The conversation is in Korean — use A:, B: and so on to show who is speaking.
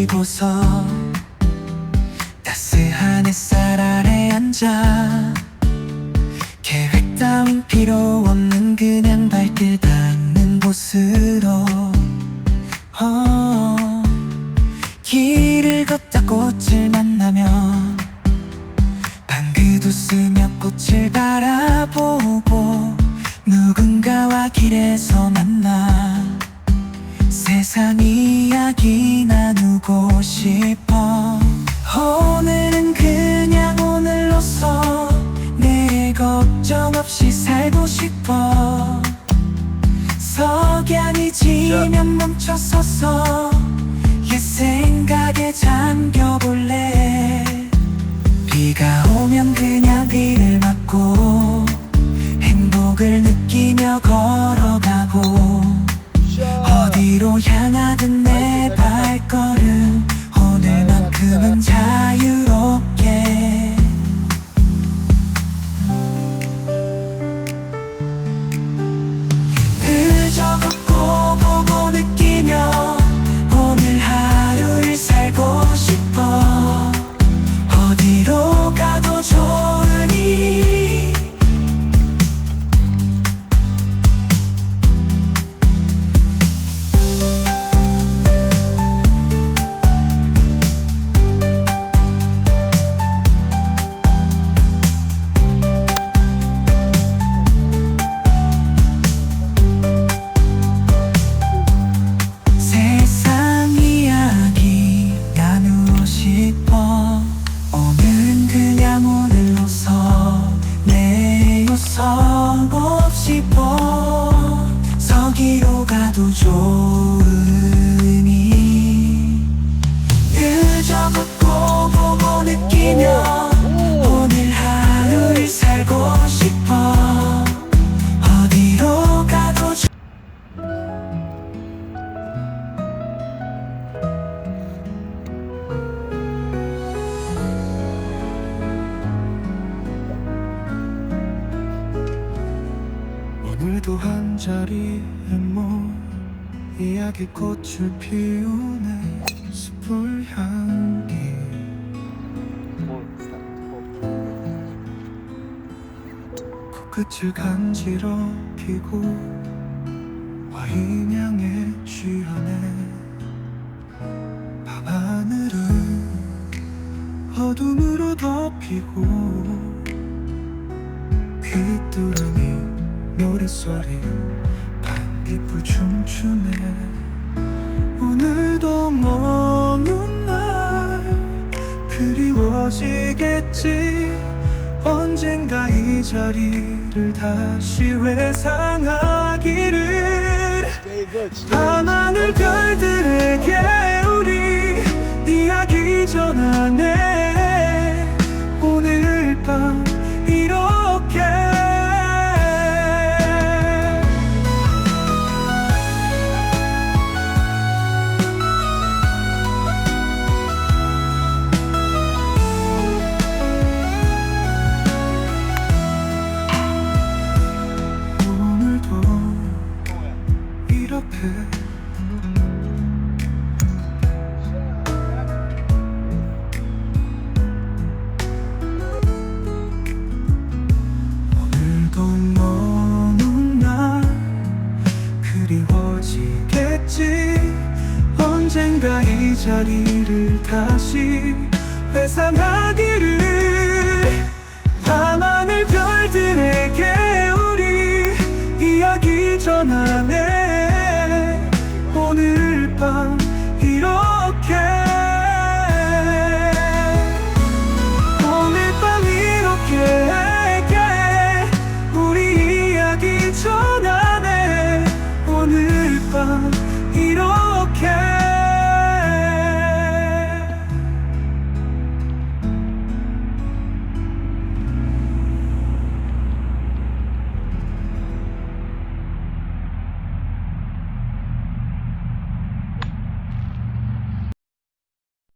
A: 뒤집어서 따스한 햇살 아래 앉아. 계획 따윈 필요 없는 그냥 발길 닿는 곳으로. 어, 길을 걷다 꽃을 만나면 방긋 웃으며 꽃을 바라보고 누군가와 길에서 만나 세상 이 야기 나누고 싶어. 오늘은 그냥 오늘로서 내일 걱정 없이 살고 싶어. 석양이 지면 멈춰서서 옛 생각에 잠겨볼래. 비가 오면 그냥 비를 맞고 행복을 느끼며 걸어가고 어디로 향하든 내 발걸음 느끼며 오늘 하루를 살고 싶어. 어디로 가도 좋 오늘도 한 자리에 모 이야기 꽃을 피우네. 숯불 향기 끝을 간지럽히고 와인 향에 취하네. 밤하늘은 어둠으로 덮이고 귀뚜라미 노랫소리 반딧불 춤추네. 오늘도 먼 훗날 그리워지겠지 언젠가 이 자리를 다시 회상하기를. 밤하늘 별들에게 앞에 오늘도 먼 훗날 그리워지겠지. 언젠가 이 자리를 다시 회상하기를. 밤하늘 별들에게 우리 이야기 전하네.